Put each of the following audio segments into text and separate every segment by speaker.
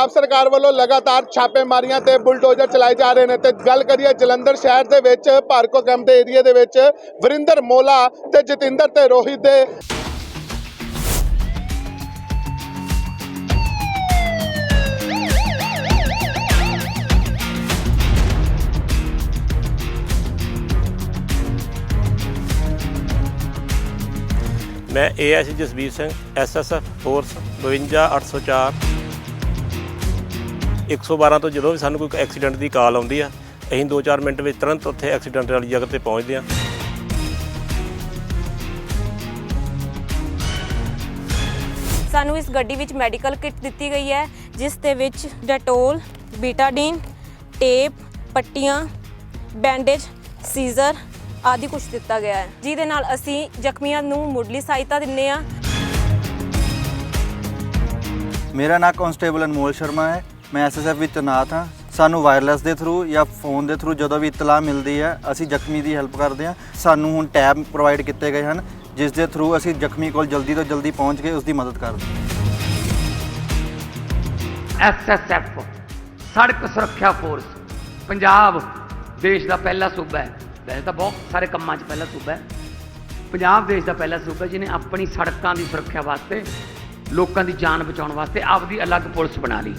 Speaker 1: ਪੰਜਾਬ ਸਰਕਾਰ ਵੱਲੋਂ ਲਗਾਤਾਰ ਛਾਪੇਮਾਰੀਆਂ ਤੇ ਬੁਲਡੋਜ਼ਰ ਚਲਾਏ ਜਾ ਰਹੇ ਨੇ ਤੇ ਗੱਲ ਕਰੀਏ ਜਲੰਧਰ ਸ਼ਹਿਰ ਦੇ ਵਿੱਚ, ਭਾਰਕੋ ਕੈਂਪ ਦੇ ਏਰੀਆ ਦੇ ਵਿੱਚ, ਵਰਿੰਦਰ ਮੋਲਾ ਤੇ ਜਤਿੰਦਰ ਤੇ ਰੋਹਿਤ ਦੇ।
Speaker 2: ਮੈਂ ASC Jasbir Singh SSF force 52804 112 ਤੋਂ ਜਦੋਂ ਵੀ ਸਾਨੂੰ ਕੋਈ ਐਕਸੀਡੈਂਟ ਦੀ ਕਾਲ ਆਉਂਦੀ ਆ ਅਸੀਂ 2-4 ਮਿੰਟ ਵਿੱਚ ਤੁਰੰਤ ਉੱਥੇ ਐਕਸੀਡੈਂਟ ਵਾਲੀ ਜਗ੍ਹਾ ਤੇ ਪਹੁੰਚਦੇ ਆ
Speaker 3: ਸਾਨੂੰ ਇਸ ਗੱਡੀ ਵਿੱਚ ਮੈਡੀਕਲ ਕਿੱਟ ਦਿੱਤੀ ਗਈ ਹੈ ਜਿਸ ਦੇ ਵਿੱਚ ਡੈਟੋਲ ਬੀਟਾਡੀਨ ਟੇਪ ਪੱਟੀਆਂ ਬੈਂਡੇਜ ਸੀਜ਼ਰ ਆਦਿ ਕੁਝ ਦਿੱਤਾ ਗਿਆ ਹੈ। ਜਿਹਦੇ ਨਾਲ ਅਸੀਂ ਜ਼ਖਮੀਆਂ ਨੂੰ ਮੁੱਢਲੀ ਸਹਾਇਤਾ ਦਿੰਨੇ ਆ
Speaker 4: ਮੇਰਾ ਨਾਮ ਕਾਂਸਟੇਬਲ ਅਨਮੋਲ ਸ਼ਰਮਾ ਹੈ। ਮੈਂ ਐਸਐਸਐਫ ਵਿੱਚ ਤੈਨਾਤ ਹਾਂ। ਸਾਨੂੰ ਵਾਇਰਲੈਸ ਦੇ ਥਰੂ ਜਾਂ ਫੋਨ ਦੇ ਥਰੂ ਜਦੋਂ ਵੀ ਇਤਲਾਹ ਮਿਲਦੀ ਹੈ, ਅਸੀਂ ਜ਼ਖਮੀ ਦੀ ਹੈਲਪ ਕਰਦੇ ਹਾਂ। ਸਾਨੂੰ ਹੁਣ ਟੈਬ ਪ੍ਰੋਵਾਈਡ ਕੀਤੇ ਗਏ ਹਨ, ਜਿਸ ਦੇ ਥਰੂ ਅਸੀਂ ਜ਼ਖਮੀ ਕੋਲ ਜਲਦੀ ਤੋਂ ਜਲਦੀ ਪਹੁੰਚ ਕੇ ਉਸ ਦੀ ਮਦਦ ਕਰਦੇ ਹਾਂ।
Speaker 5: ਐਸਐਸਐਫ ਸੜਕ ਸੁਰੱਖਿਆ ਫੋਰਸ ਪੰਜਾਬ, ਦੇਸ਼ ਦਾ ਪਹਿਲਾ ਸੂਬਾ ਹੈ। ਵੈਸੇ ਤਾਂ ਬਹੁਤ ਸਾਰੇ ਕੰਮਾਂ 'ਚ ਪਹਿਲਾ ਸੂਬਾ ਹੈ। ਪੰਜਾਬ, ਦੇਸ਼ ਦਾ ਪਹਿਲਾ ਸੂਬਾ ਜਿਹਨੇ ਆਪਣੀ ਸੜਕਾਂ ਦੀ ਸੁਰੱਖਿਆ ਵਾਸਤੇ ਲੋਕਾਂ ਦੀ ਜਾਨ ਬਚਾਉਣ ਵਾਸਤੇ ਆਪਦੀ ਅਲੱਗ ਪੁਲਿਸ ਬਣਾ ਲਈ।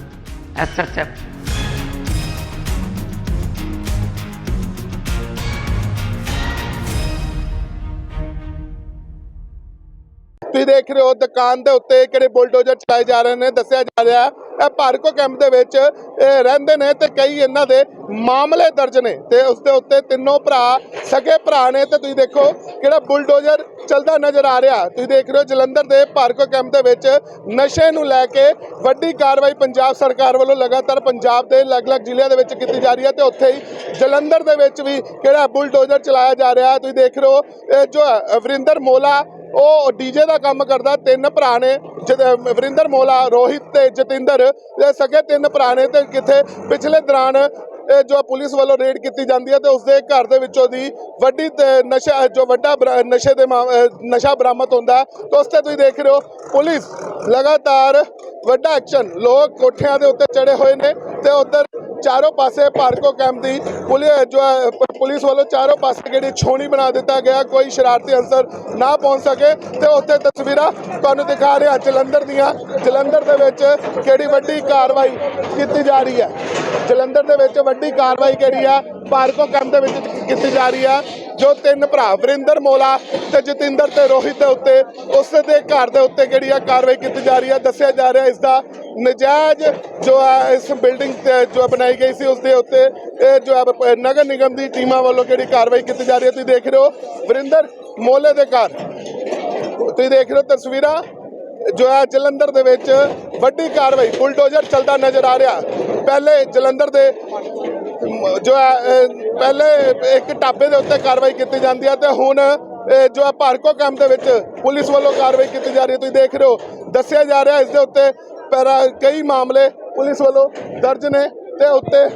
Speaker 5: ਐਸਐਸਐਫ
Speaker 1: ਤੁਸੀਂ ਦੇਖ ਰਹੇ ਹੋ ਦੁਕਾਨ ਦੇ ਉੱਤੇ ਕਿਹੜੇ ਬੁਲਡੋਜ਼ਰ ਚਲਾਏ ਜਾ ਰਹੇ ਨੇ, ਦੱਸਿਆ ਜਾ ਰਿਹਾ ਇਹ ਭਾਰਕੋ ਕੈਂਪ ਦੇ ਵਿੱਚ ਰਹਿੰਦੇ ਨੇ ਤੇ ਕਈ ਇਹਨਾਂ ਦੇ ਮਾਮਲੇ ਦਰਜ ਨੇ ਤੇ ਉਸ ਦੇ ਉੱਤੇ ਤਿੰਨੋਂ ਭਰਾ, ਸਗੇ ਭਰਾ ਨੇ ਤੇ ਤੁਸੀਂ ਦੇਖੋ ਕਿਹੜਾ ਬੁਲਡੋਜ਼ਰ ਚੱਲਦਾ ਨਜ਼ਰ ਆ ਰਿਹਾ। ਤੁਸੀਂ ਦੇਖ ਰਹੇ ਹੋ ਜਲੰਧਰ ਦੇ ਭਾਰਕੋ ਕੈਂਪ ਦੇ ਵਿੱਚ ਨਸ਼ੇ ਨੂੰ ਲੈ ਕੇ ਵੱਡੀ ਕਾਰਵਾਈ ਪੰਜਾਬ ਸਰਕਾਰ ਵੱਲੋਂ ਲਗਾਤਾਰ ਪੰਜਾਬ ਦੇ ਅਲੱਗ-ਅਲੱਗ ਜ਼ਿਲ੍ਹਿਆਂ ਦੇ ਵਿੱਚ ਕੀਤੀ ਜਾ ਰਹੀ ਹੈ ਤੇ ਉੱਥੇ ਹੀ ਜਲੰਧਰ ਦੇ ਵਿੱਚ ਵੀ ਕਿਹੜਾ ਬੁਲਡੋਜ਼ਰ ਚਲਾਇਆ ਜਾ ਰਿਹਾ। ਤੁਸੀਂ ਦੇਖ ਰਹੇ ਹੋ ਜੋ ਵਰਿੰਦਰ ਮੋਲਾ ਉਹ ਡੀਜੇ ਦਾ ਕੰਮ ਕਰਦਾ, ਤਿੰਨ ਭਰਾ ਨੇ, ਜਦ- ਵਰਿੰਦਰ ਮੋਲਾ, ਰੋਹਿਤ ਤੇ ਜਤਿੰਦਰ ਇਹ ਸਕੇ ਤਿੰਨ ਭਰਾ ਨੇ ਤੇ ਕਿਥੇ ਪਿਛਲੇ ਦੌਰਾਨ, ਇਹ ਜੋ ਪੁਲਿਸ ਵੱਲੋਂ ਰੇਡ ਕੀਤੀ ਜਾਂਦੀ ਹੈ ਤੇ ਉਸਦੇ ਘਰ ਦੇ ਵਿੱਚੋਂ ਦੀ ਵੱਡੀ ਤੇ ਨਸ਼ਾ, ਜੋ ਵੱਡਾ ਬਰਾ- ਨਸ਼ੇ ਦੇ ਮਾਮ- ਨਸ਼ਾ ਬਰਾਮਦ ਹੁੰਦਾ ਹੈ। ਤੇ ਉਸ ਤੇ ਤੁਸੀਂ ਦੇਖ ਰਹੇ ਹੋ, ਪੁਲਿਸ ਲਗਾਤਾਰ ਵੱਡਾ ਐਕਸ਼ਨ, ਲੋਕ ਕੋਠਿਆਂ ਦੇ ਉੱਤੇ ਚੜੇ ਹੋਏ ਨੇ ਤੇ ਉਧਰ ਚਾਰੋਂ ਪਾਸੇ ਭਾਰਕੋ ਕੈਂਪ ਦੀ ਪੁਲਿਸ ਜੋ ਪੁਲਿਸ ਵੱਲੋਂ ਚਾਰੋਂ ਪਾਸੇ ਜਿਹੜੀ ਛੋਣੀ ਬਣਾ ਦਿੱਤਾ ਗਿਆ। ਕੋਈ ਸ਼ਰਾਰਤੀ ਅੰਸਰ ਨਾ ਪਹੁੰਚ ਸਕੇ ਤੇ ਉੱਥੇ ਤਸਵੀਰਾਂ ਤੁਹਾਨੂੰ ਦਿਖਾ ਰਿਹਾ ਜਲੰਧਰ ਦੀਆਂ। ਜਲੰਧਰ ਦੇ ਵਿੱਚ ਕਿਹੜੀ ਵੱਡੀ ਕਾਰਵਾਈ ਕੀਤੀ ਜਾ ਰਹੀ ਹੈ? ਜਲੰਧਰ ਦੇ ਵਿੱਚ ਵੱਡੀ ਕਾਰਵਾਈ ਕਿਹੜੀ ਆ? ਭਾਰਕੋ ਕੈਂਪ ਦੇ ਵਿੱਚ ਕੀਤੀ ਜਾ ਰਹੀ ਆ। ਜੋ ਤਿੰਨ ਭਰਾ, ਵਰਿੰਦਰ ਮੋਲਾ ਤੇ ਜਤਿੰਦਰ ਤੇ ਰੋਹਿਤ ਦੇ ਉੱਤੇ, ਉਸ ਦੇ ਘਰ ਦੇ ਉੱਤੇ ਜਿਹੜੀ ਆ ਕਾਰਵਾਈ ਕੀਤੀ ਜਾ ਰਹੀ ਹੈ ਦੱਸਿਆ ਜਾ ਰਿਹਾ ਇਸ ਦਾ ਨਜਾਇਜ਼ ਜੋ ਹੈ ਇਸ ਬਿਲਡਿੰਗ ਤੇ ਜੋ ਬਣਾਈ ਗਈ ਸੀ, ਉਸ ਦੇ ਉੱਤੇ ਇਹ ਜੋ ਹੈ ਨਗਰ ਨਿਗਮ ਦੀ ਟੀਮਾਂ ਵੱਲੋਂ ਜਿਹੜੀ ਕਾਰਵਾਈ ਕੀਤੀ ਜਾ ਰਹੀ ਹੈ ਤੁਸੀਂ ਦੇਖ ਰਹੇ ਹੋ, ਵਰਿੰਦਰ ਮੋਲੇ ਦੇ ਘਰ। ਤੁਸੀਂ ਦੇਖ ਰਹੇ ਹੋ ਤਸਵੀਰਾਂ, ਜੋ ਹੈ ਜਲੰਧਰ ਦੇ ਵਿੱਚ ਵੱਡੀ ਕਾਰਵਾਈ, ਬੁਲਡੋਜ਼ਰ ਚੱਲਦਾ ਨਜ਼ਰ ਆ ਰਿਹਾ। ਪਹਿਲੇ ਜਲੰਧਰ ਦੇ ਜੋ ਹੈ ਪਹਿਲੇ ਇੱਕ ਟਾਬੇ ਦੇ ਉੱਤੇ ਕਾਰਵਾਈ ਕੀਤੀ ਜਾਂਦੀ ਹੈ ਤੇ ਹੁਣ, ਇਹ ਜੋ ਹੈ ਭਾਰਕੋ ਕੈਂਪ ਦੇ ਵਿੱਚ ਪੁਲਿਸ ਵੱਲੋਂ ਕਾਰਵਾਈ ਕੀਤੀ ਜਾ ਰਹੀ ਹੈ। ਤੁਸੀਂ ਦੇਖ ਰਹੇ ਹੋ, ਦੱਸਿਆ ਜਾ ਰਿਹਾ ਇਸ ਦੇ ਉੱਤੇ ਪੈਰਾ ਕਈ ਮਾਮਲੇ ਪੁਲਿਸ ਵੱਲੋਂ ਦਰਜ ਨੇ ਤੇ ਉੱਤੇ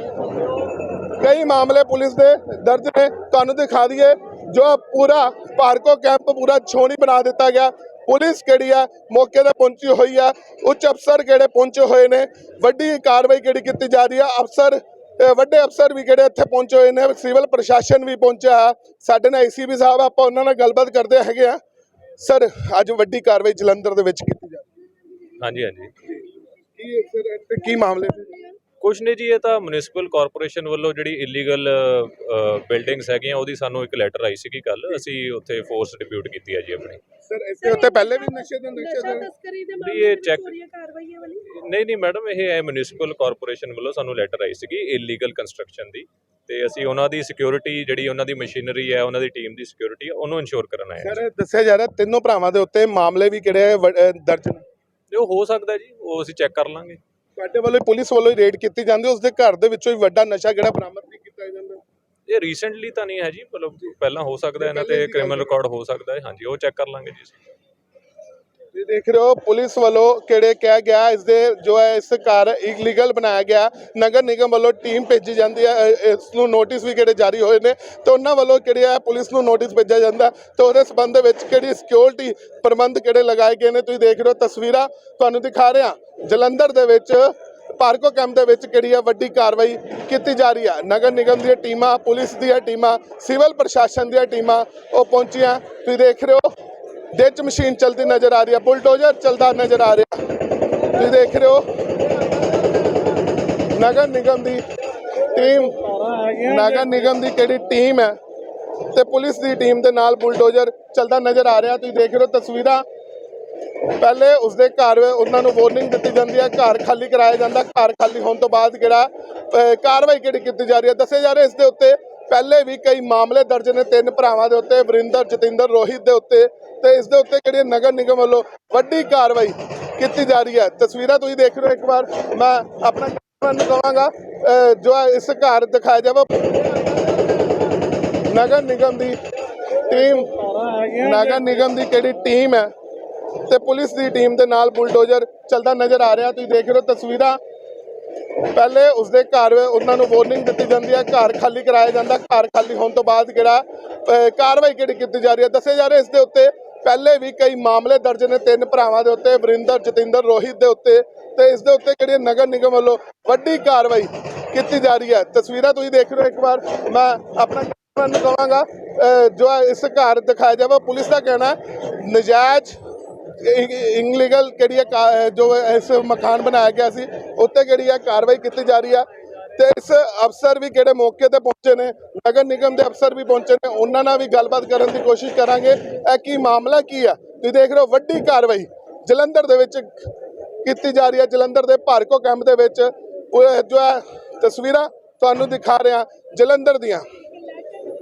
Speaker 1: ਕਈ ਮਾਮਲੇ ਪੁਲਿਸ ਦੇ ਦਰਜ ਨੇ। ਤੁਹਾਨੂੰ ਦਿਖਾ ਦਈਏ, ਜੋ ਪੂਰਾ ਭਾਰਕੋ ਕੈਂਪ ਪੂਰਾ ਛੋਣੀ ਬਣਾ ਦਿੱਤਾ ਗਿਆ। ਪੁਲਿਸ ਕਿਹੜੀ ਆ, ਮੌਕੇ ਤੇ ਪਹੁੰਚੀ ਹੋਈ ਆ। ਉੱਚ ਅਫਸਰ ਕਿਹੜੇ ਪਹੁੰਚੇ ਹੋਏ ਨੇ? ਵੱਡੀ ਕਾਰਵਾਈ ਕਿਹੜੀ ਕੀਤੀ ਜਾ ਰਹੀ ਆ? ਅਫਸਰ ਵੱਡੇ ਅਫਸਰ ਵੀ ਕਿਹੜੇ ਇੱਥੇ ਪਹੁੰਚੇ ਹੋਏ ਨੇ ਸਿਵਲ ਪ੍ਰਸ਼ਾਸਨ ਵੀ ਪਹੁੰਚਿਆ ਹੈ। ਸਾਡੇ ਨਾਲ ਏਸੀਬੀ ਸਾਹਿਬ ਆਪਾਂ ਉਹਨਾਂ ਨਾਲ ਗੱਲਬਾਤ ਕਰਦੇ ਹੈਗੇ ਆ ਸਰ ਅੱਜ ਵੱਡੀ ਕਾਰਵਾਈ ਜਲੰਧਰ ਦੇ ਵਿੱਚ ਕੀਤੀ ਜਾ ਰਹੀ
Speaker 6: ਹਾਂਜੀ ਹਾਂਜੀ।
Speaker 1: ਹੈ ਕੀ ਸਰ ਕੀ ਮਾਮਲੇ ਸੀ
Speaker 6: ਕੁਛ ਨਹੀਂ ਜੀ ਇਹ ਤਾਂ ਮਿਊਨਿਸਪਲ ਕਾਰਪੋਰੇਸ਼ਨ ਵੱਲੋਂ ਜਿਹੜੀ ਇਲੀਗਲ ਬਿਲਡਿੰਗਸ ਹੈਗੀਆਂ ਉਹਦੀ ਸਾਨੂੰ ਇੱਕ ਲੈਟਰ ਆਈ ਸੀਗੀ ਕੱਲ ਅਸੀਂ ਉੱਥੇ ਫੋਰਸ ਡਿਪਿਊਟ ਕੀਤੀ ਹੈ ਜੀ ਆਪਣੀ।
Speaker 1: ਸਰ ਇੱਥੇ ਉੱਤੇ ਪਹਿਲੇ ਵੀ ਨਸ਼ੇ ਦੇ ਨਸ਼ੇ ਦੇ
Speaker 7: ਤਸਕਰੀ ਦੇ ਮਾਮਲੇ
Speaker 6: ਇਹ
Speaker 7: ਵਿੱਚ
Speaker 6: check-
Speaker 7: ਹੋਈ ਹੈ ਕਾਰਵਾਈ ਇਹ ਵਾਲੀ?
Speaker 6: ਨਹੀਂ ਨਹੀਂ ਮੈਡਮ ਇਹ ਹੈ ਮਿਊਨਿਸਪਲ ਕਾਰਪੋਰੇਸ਼ਨ ਵੱਲੋਂ ਸਾਨੂੰ ਲੈਟਰ ਆਈ ਸੀਗੀ ਇਲੀਗਲ ਕੰਸਟਰਕਸ਼ਨ ਦੀ। ਤੇ ਅਸੀਂ ਉਹਨਾਂ ਦੀ ਸਿਕਿਉਰਿਟੀ ਜਿਹੜੀ ਉਹਨਾਂ ਦੀ ਮਸ਼ੀਨਰੀ ਹੈ ਉਹਨਾਂ ਦੀ ਟੀਮ ਦੀ ਸਿਕਿਉਰਿਟੀ ਹੈ ਉਹਨੂੰ ਇਨਸ਼ੋਰ ਕਰਨ ਆਏ ਹਾਂ
Speaker 1: ਸਰ ਦੱਸਿਆ ਜਾ ਰਿਹਾ ਤਿੰਨੋਂ ਭਰਾਵਾਂ ਦੇ ਉੱਤੇ ਮਾਮਲੇ ਵੀ ਕਿਹੜੇ ਦਰਜ ਨੇ?
Speaker 6: ਤੇ ਉਹ ਹੋ ਸਕਦਾ ਜੀ ਉਹ ਅਸੀਂ ਚੈੱਕ ਕਰ ਲਾਂਗੇ।
Speaker 1: ਤੁਹਾਡੇ ਵੱਲੋਂ ਪੁਲਿਸ ਵੱਲੋਂ ਹੀ ਰੇਡ ਕੀਤੀ ਜਾਂਦੀ ਉਸ ਦੇ ਘਰ ਦੇ ਵਿੱਚੋਂ ਹੀ ਵੱਡਾ ਨਸ਼ਾ ਕਿਹੜਾ ਬਰਾਮਦ ਨਹੀਂ ਕੀਤਾ ਜਾਂਦਾ
Speaker 6: ਇਹ ਰੀਸੈਂਟਲੀ ਤਾਂ ਨਹੀਂ ਹੈ ਜੀ ਮਤਲਬ ਪਹਿਲਾਂ ਹੋ ਸਕਦਾ ਇਹਨਾਂ ਤੇ ਕ੍ਰਿਮੀਨਲ ਰਿਕਾਰਡ ਹੋ ਸਕਦਾ ਹੈ। ਹਾਂਜੀ ਉਹ ਚੈੱਕ ਕਰ ਲਾਂਗੇ ਜੀ ਅਸੀਂ।
Speaker 1: ਦੇਖ ਰਹੇ ਹੋ, ਪੁਲਿਸ ਵੱਲੋਂ ਕਿਹੜੇ ਕਿਹਾ ਗਿਆ ਇਸ ਦੇ ਜੋ ਹੈ, ਇਸ ਘਰ ਇਲੀਗਲ ਬਣਾਇਆ ਗਿਆ। ਨਗਰ ਨਿਗਮ ਵੱਲੋਂ ਟੀਮ ਭੇਜੀ ਜਾਂਦੀ ਹੈ ਇਸ ਨੂੰ ਨੋਟਿਸ ਵੀ ਕਿਹੜੇ ਜਾਰੀ ਹੋਏ ਨੇ। ਤੇ ਉਹਨਾਂ ਵੱਲੋਂ ਕਿਹੜੇ ਆ ਪੁਲਿਸ ਨੂੰ ਨੋਟਿਸ ਭੇਜਿਆ ਜਾਂਦਾ। ਤੇ ਉਹਦੇ ਸੰਬੰਧ ਵਿੱਚ ਕਿਹੜੀ ਸਿਕਿਉਰਿਟੀ ਪ੍ਰਬੰਧ ਕਿਹੜੇ ਲਗਾਏ ਗਏ ਨੇ, ਤੁਸੀਂ ਦੇਖ ਰਹੇ ਹੋ ਤਸਵੀਰਾਂ। ਤੁਹਾਨੂੰ ਦਿਖਾ ਰਿਹਾ, ਜਲੰਧਰ ਦੇ ਵਿੱਚ ਪਾਰਕੋ ਕੈਂਪ ਦੇ ਵਿੱਚ ਕਿਹੜੀ ਆ ਵੱਡੀ ਕਾਰਵਾਈ ਕੀਤੀ ਜਾ ਰਹੀ ਆ ਨਗਰ ਨਿਗਮ ਦੀਆਂ ਟੀਮਾਂ, ਪੁਲਿਸ ਦੀਆਂ ਟੀਮਾਂ, ਸਿਵਲ ਪ੍ਰਸ਼ਾਸਨ ਦੀਆਂ ਟੀਮਾਂ ਉਹ ਪਹੁੰਚੀਆਂ। ਤੁਸੀਂ ਦੇਖ ਰਹੇ ਹੋ ਡਿਚ ਮਸ਼ੀਨ ਚਲਦੀ ਨਜ਼ਰ ਆ ਰਹੀ ਹੈ, ਬੁਲਡੋਜ਼ਰ ਚਲਦਾ ਨਜ਼ਰ ਆ ਰਿਹਾ। ਤੁਸੀਂ ਦੇਖ ਰਹੇ ਹੋ, ਨਗਰ ਨਿਗਮ ਦੀ ਟੀਮ, ਨਗਰ ਨਿਗਮ ਦੀ ਕਿਹੜੀ ਟੀਮ ਹੈ ਤੇ ਪੁਲਿਸ ਦੀ ਟੀਮ ਦੇ ਨਾਲ ਬੁਲਡੋਜ਼ਰ ਚਲਦਾ ਨਜ਼ਰ ਆ ਰਿਹਾ। ਤੁਸੀਂ ਦੇਖ ਰਹੇ ਹੋ ਤਸਵੀਰਾਂ। ਪਹਿਲੇ ਉਸਦੇ ਘਰ, ਉਹਨਾਂ ਨੂੰ ਵਾਰਨਿੰਗ ਦਿੱਤੀ ਜਾਂਦੀ ਹੈ, ਘਰ ਖਾਲੀ ਕਰਾਇਆ ਜਾਂਦਾ। ਘਰ ਖਾਲੀ ਹੋਣ ਤੋਂ ਬਾਅਦ ਕਿਹੜਾ ਕਾਰਵਾਈ ਕਿਹੜੀ ਕੀਤੀ ਜਾ ਰਹੀ ਹੈ? ਦੱਸੇ ਜਾ ਰਿਹਾ ਇਸ ਦੇ ਉੱਤੇ, ਪਹਿਲੇ ਵੀ ਕਈ ਮਾਮਲੇ ਦਰਜ ਨੇ ਤਿੰਨ ਭਰਾਵਾਂ ਦੇ ਉੱਤੇ, ਵਰਿੰਦਰ, ਜਤਿੰਦਰ, ਰੋਹਿਤ ਦੇ ਉੱਤੇ। ਤੇ ਇਸ ਦੇ ਉੱਤੇ ਕਿਹੜੀ ਨਗਰ ਨਿਗਮ ਵੱਲੋਂ ਵੱਡੀ ਕਾਰਵਾਈ ਕੀਤੀ ਜਾ ਰਹੀ ਹੈ। ਤਸਵੀਰਾਂ ਤੁਸੀਂ ਦੇਖ ਰਹੇ ਹੋ ਇੱਕ ਵਾਰ। ਮੈਂ ਆਪਣਾ ਨੂੰ ਕਹਾਂਗਾ ਜੋ ਇਸ ਘਰ ਦਿਖਾਇਆ ਜਾਵੇ। ਨਗਰ ਨਿਗਮ ਦੀ ਟੀਮ, ਨਗਰ ਨਿਗਮ ਦੀ ਕਿਹੜੀ ਟੀਮ ਹੈ ਤੇ ਪੁਲਿਸ ਦੀ ਟੀਮ ਦੇ ਨਾਲ ਬੁਲਡੋਜ਼ਰ ਚੱਲਦਾ ਨਜ਼ਰ ਆ ਰਿਹਾ। ਤੁਸੀਂ ਦੇਖ ਰਹੇ ਹੋ ਤਸਵੀਰਾਂ। ਪਹਿਲੇ ਉਸਦੇ ਘਰ ਉਹਨਾਂ ਨੂੰ ਵਾਰਨਿੰਗ ਦਿੱਤੀ ਜਾਂਦੀ ਹੈ, ਘਰ ਖਾਲੀ ਕਰਾਇਆ ਜਾਂਦਾ। ਘਰ ਖਾਲੀ ਹੋਣ ਤੋਂ ਬਾਅਦ ਕਿਹੜਾ ਕਾਰਵਾਈ ਕਿਹੜੀ ਕੀਤੀ ਜਾ ਰਹੀ ਹੈ? ਦੱਸਿਆ ਜਾ ਰਿਹਾ ਇਸ ਦੇ ਉੱਤੇ ਪਹਿਲੇ ਵੀ ਕਈ ਮਾਮਲੇ ਦਰਜ ਨੇ ਤਿੰਨ ਭਰਾਵਾਂ ਦੇ ਉੱਤੇ, ਵਰਿੰਦਰ, ਜਤਿੰਦਰ, ਰੋਹਿਤ ਦੇ ਉੱਤੇ ਤੇ ਇਸ ਦੇ ਉੱਤੇ ਜਿਹੜੀ ਨਗਰ ਨਿਗਮ ਵੱਲੋਂ ਵੱਡੀ ਕਾਰਵਾਈ ਕੀਤੀ ਜਾ ਰਹੀ ਹੈ। ਤਸਵੀਰਾਂ ਤੁਸੀਂ ਦੇਖ ਰਹੇ ਹੋ ਇੱਕ ਵਾਰ। ਮੈਂ ਆਪਣਾ ਕੈਮਰਾ ਨੂੰ ਕਹਾਂਗਾ ਜੋ ਇਸ ਘਰ ਦਿਖਾਇਆ ਜਾਵੇ ਪੁਲਿਸ ਦਾ ਕਹਿਣਾ ਨਜਾਇਜ਼ ਇਨਲੀਗਲ ਕਿਹੜੀ ਹੈ ਕਾ- ਜੋ ਇਸ ਮਕਾਨ ਬਣਾਇਆ ਗਿਆ ਸੀ, ਉੱਤੇ ਕਿਹੜੀ ਹੈ ਕਾਰਵਾਈ ਕੀਤੀ ਜਾ ਰਹੀ ਹੈ। ਤੇ ਇਸ ਅਫਸਰ ਵੀ ਕਿਹੜੇ ਮੌਕੇ ਤੇ ਪਹੁੰਚੇ ਨੇ? ਨਗਰ ਨਿਗਮ ਦੇ ਅਫਸਰ ਵੀ ਪਹੁੰਚੇ ਨੇ। ਉਹਨਾਂ ਨਾਲ ਵੀ ਗੱਲਬਾਤ ਕਰਨ ਦੀ ਕੋਸ਼ਿਸ਼ ਕਰਾਂਗੇ। ਇਹ ਕੀ ਮਾਮਲਾ ਕੀ ਆ? ਤੁਸੀਂ ਦੇਖ ਰਹੇ ਹੋ ਵੱਡੀ ਕਾਰਵਾਈ ਜਲੰਧਰ ਦੇ ਵਿੱਚ ਕੀਤੀ ਜਾ ਰਹੀ ਹੈ। ਜਲੰਧਰ ਦੇ ਭਾਰਕੋ ਕੈਂਪ ਦੇ ਵਿੱਚ ਜੋ ਹੈ ਤਸਵੀਰਾਂ ਤੁਹਾਨੂੰ ਦਿਖਾ ਰਿਹਾ। ਜਲੰਧਰ ਦੀਆਂ।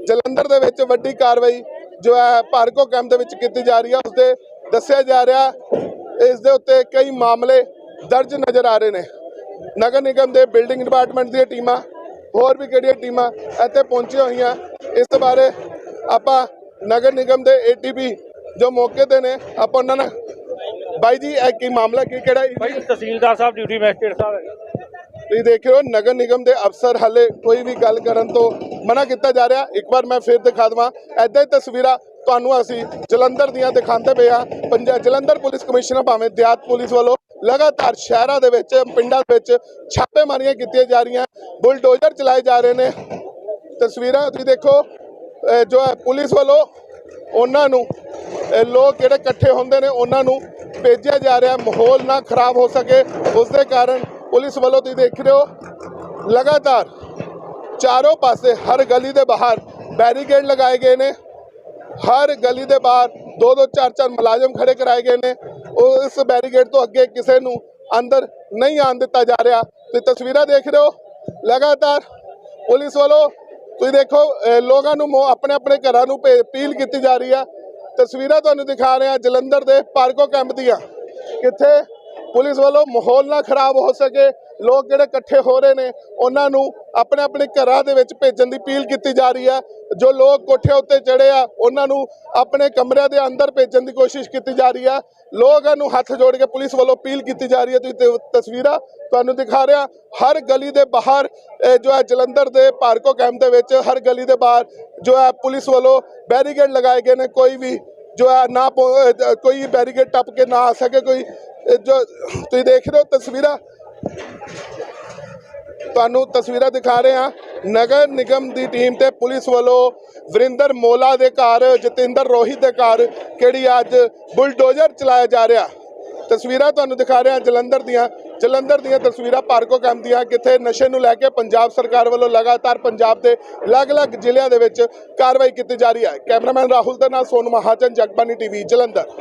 Speaker 1: ਜਲੰਧਰ ਦੇ ਵਿੱਚ ਵੱਡੀ ਕਾਰਵਾਈ ਜੋ ਹੈ ਭਾਰਕੋ ਕੈਂਪ ਦੇ ਵਿੱਚ ਕੀਤੀ ਜਾ ਰਹੀ ਹੈ। ਉਸਦੇ ਦੱਸਿਆ ਜਾ ਰਿਹਾ, ਇਸ ਦੇ ਉੱਤੇ ਕਈ ਮਾਮਲੇ ਦਰਜ ਨਜ਼ਰ ਆ ਰਹੇ ਨੇ। ਨਗਰ ਨਿਗਮ ਦੇ ਬਿਲਡਿੰਗ ਡਿਪਾਰਟਮੈਂਟ ਦੀਆਂ ਟੀਮਾਂ ਹੋਰ ਵੀ ਕਿਹੜੀਆਂ ਟੀਮਾਂ ਇੱਥੇ ਪਹੁੰਚੀਆਂ ਹੋਈਆਂ। ਇਸ ਬਾਰੇ ਆਪਾਂ ਨਗਰ ਨਿਗਮ ਦੇ ਏਟੀਪੀ ਜੋ ਮੌਕੇ ਤੇ ਨੇ ਆਪਾਂ ਉਹਨਾਂ ਨਾਲ ਬਾਈ ਜੀ ਇਹ ਕੀ ਮਾਮਲਾ ਕੀ ਕਿਹੜਾ
Speaker 7: ਭਾਈ ਤਹਿਸੀਲਦਾਰ ਸਾਹਿਬ ਡਿਊਟੀ ਮੈਜਿਸਟ੍ਰੇਟ ਸਾਹਿਬ
Speaker 1: ਤੁਸੀਂ ਦੇਖ ਰਹੇ ਹੋ ਨਗਰ ਨਿਗਮ ਦੇ ਅਫਸਰ ਹਲੇ ਕੋਈ ਵੀ ਗੱਲ ਕਰਨ ਤੋਂ ਮਨਾ ਕੀਤਾ ਜਾ ਰਿਹਾ। ਇੱਕ ਵਾਰ ਮੈਂ ਫਿਰ ਦਿਖਾ ਦਵਾਂ ਐਦਾਂ ਹੀ ਤਸਵੀਰਾਂ ਤੁਹਾਨੂੰ ਅਸੀਂ ਜਲੰਧਰ ਦੀਆਂ ਦਿਖਾਉਂਦੇ ਪਏ ਆ ਪੰਜਾਬ ਜਲੰਧਰ ਪੁਲਿਸ ਕਮਿਸ਼ਨਰ ਭਾਵੇਂ ਦਿਆਤ ਪੁਲਿਸ ਵੱਲੋਂ ਲਗਾਤਾਰ ਸ਼ਹਿਰਾਂ ਦੇ ਵਿੱਚ, ਪਿੰਡਾਂ ਦੇ ਵਿੱਚ ਛਾਪੇਮਾਰੀਆਂ ਕੀਤੀਆਂ ਜਾ ਰਹੀਆਂ, ਬੁਲਡੋਜ਼ਰ ਚਲਾਏ ਜਾ ਰਹੇ ਨੇ। ਤਸਵੀਰਾਂ ਤੁਸੀਂ ਦੇਖੋ ਜੋ ਹੈ ਪੁਲਿਸ ਵੱਲੋਂ ਉਹਨਾਂ ਨੂੰ ਲੋਕ ਜਿਹੜੇ ਇਕੱਠੇ ਹੁੰਦੇ ਨੇ, ਉਹਨਾਂ ਨੂੰ ਭੇਜਿਆ ਜਾ ਰਿਹਾ, ਮਾਹੌਲ ਨਾ ਖਰਾਬ ਹੋ ਸਕੇ। ਉਸ ਦੇ ਕਾਰਨ ਪੁਲਿਸ ਵੱਲੋਂ ਤੁਸੀਂ ਦੇਖ ਰਹੇ ਹੋ, ਲਗਾਤਾਰ ਚਾਰੋਂ ਪਾਸੇ ਹਰ ਗਲੀ ਦੇ ਬਾਹਰ ਬੈਰੀਕੇਡ ਲਗਾਏ ਗਏ ਨੇ। ਹਰ ਗਲੀ ਦੇ ਬਾਹਰ ਦੋ ਦੋ ਚਾਰ ਚਾਰ ਮੁਲਾਜ਼ਮ ਖੜੇ ਕਰਾਏ ਗਏ ਨੇ। ਉਹ ਇਸ ਬੈਰੀਕੇਡ ਤੋਂ ਅੱਗੇ ਕਿਸੇ ਨੂੰ ਅੰਦਰ ਨਹੀਂ ਆਉਣ ਦਿੱਤਾ ਜਾ ਰਿਹਾ। ਤੇ ਤਸਵੀਰਾਂ ਦੇਖ ਰਹੇ ਹੋ? ਲਗਾਤਾਰ ਪੁਲਿਸ ਵੱਲੋਂ ਤੁਸੀਂ ਦੇਖੋ ਲੋਕਾਂ ਨੂੰ ਮੋ- ਆਪਣੇ ਆਪਣੇ ਘਰਾਂ ਨੂੰ ਭੇ- ਅਪੀਲ ਕੀਤੀ ਜਾ ਰਹੀ ਆ। ਤਸਵੀਰਾਂ ਤੁਹਾਨੂੰ ਦਿਖਾ ਰਹੇ ਹਾਂ ਜਲੰਧਰ ਦੇ ਪਾਰਕੋ ਕੈਂਪ ਦੀਆਂ। ਕਿੱਥੇ ਪੁਲਿਸ ਵੱਲੋਂ ਮਾਹੌਲ ਨਾ ਖਰਾਬ ਹੋ ਸਕੇ ਲੋਕ ਜਿਹੜੇ ਇਕੱਠੇ ਹੋ ਰਹੇ ਨੇ, ਉਹਨਾਂ ਨੂੰ ਆਪਣੇ ਆਪਣੇ ਘਰਾਂ ਦੇ ਵਿੱਚ ਭੇਜਣ ਦੀ ਅਪੀਲ ਕੀਤੀ ਜਾ ਰਹੀ ਹੈ। ਜੋ ਲੋਕ ਕੋਠੇ ਉੱਤੇ ਚੜੇ ਆ, ਉਹਨਾਂ ਨੂੰ ਆਪਣੇ ਕਮਰਿਆਂ ਦੇ ਅੰਦਰ ਭੇਜਣ ਦੀ ਕੋਸ਼ਿਸ਼ ਕੀਤੀ ਜਾ ਰਹੀ ਹੈ। ਲੋਕਾਂ ਨੂੰ ਹੱਥ ਜੋੜ ਕੇ ਪੁਲਿਸ ਵੱਲੋਂ ਅਪੀਲ ਕੀਤੀ ਜਾ ਰਹੀ ਹੈ। ਤੁਸੀਂ ਤਸਵੀਰਾਂ ਤੁਹਾਨੂੰ ਦਿਖਾ ਰਿਹਾ, ਹਰ ਗਲੀ ਦੇ ਬਾਹਰ ਜੋ ਹੈ ਜਲੰਧਰ ਦੇ ਪਾਰਕੋ ਕੈਂਪ ਦੇ ਵਿੱਚ, ਹਰ ਗਲੀ ਦੇ ਬਾਹਰ ਜੋ ਹੈ ਪੁਲਿਸ ਵੱਲੋਂ ਬੈਰੀਕੇਡ ਲਗਾਏ ਗਏ ਨੇ। ਕੋਈ ਵੀ ਜੋ ਹੈ ਨਾ ਪਹੁੰ- ਕੋਈ ਬੈਰੀਕੇਡ ਟੱਪ ਕੇ ਨਾ ਆ ਸਕੇ, ਕੋਈ ਜੋ ਤੁਸੀਂ ਦੇਖ ਰਹੇ ਹੋ ਤਸਵੀਰਾਂ ਤੁਹਾਨੂੰ ਤਸਵੀਰਾਂ ਦਿਖਾ ਰਹੇ ਹਾਂ। ਨਗਰ ਨਿਗਮ ਦੀ ਟੀਮ ਤੇ ਪੁਲਿਸ ਵੱਲੋਂ ਵਰਿੰਦਰ ਮੋਲਾ ਦੇ ਘਰ, ਜਤਿੰਦਰ ਰੋਹਿਤ ਦੇ ਘਰ, ਕਿਹੜੀ ਅੱਜ ਬੁਲਡੋਜ਼ਰ ਚਲਾਇਆ ਜਾ ਰਿਹਾ। ਤਸਵੀਰਾਂ ਤੁਹਾਨੂੰ ਦਿਖਾ ਰਿਹਾ ਜਲੰਧਰ ਦੀਆਂ। ਜਲੰਧਰ ਦੀਆਂ ਤਸਵੀਰਾਂ ਪਾਰਕੋ ਕੈਂਪ ਦੀਆਂ, ਕਿੱਥੇ ਨਸ਼ੇ ਨੂੰ ਲੈ ਕੇ ਪੰਜਾਬ ਸਰਕਾਰ ਵੱਲੋਂ ਲਗਾਤਾਰ ਪੰਜਾਬ ਦੇ ਅਲੱਗ-ਅਲੱਗ ਜ਼ਿਲ੍ਹਿਆਂ ਦੇ ਵਿੱਚ ਕਾਰਵਾਈ ਕੀਤੀ ਜਾ ਰਹੀ ਹੈ। ਕੈਮਰਾਮੈਨ ਰਾਹੁਲ ਦੇ ਨਾਲ ਸੋਨੂ ਮਹਾਜਨ ਜਗਬਾਨੀ ਟੀਵੀ, ਜਲੰਧਰ।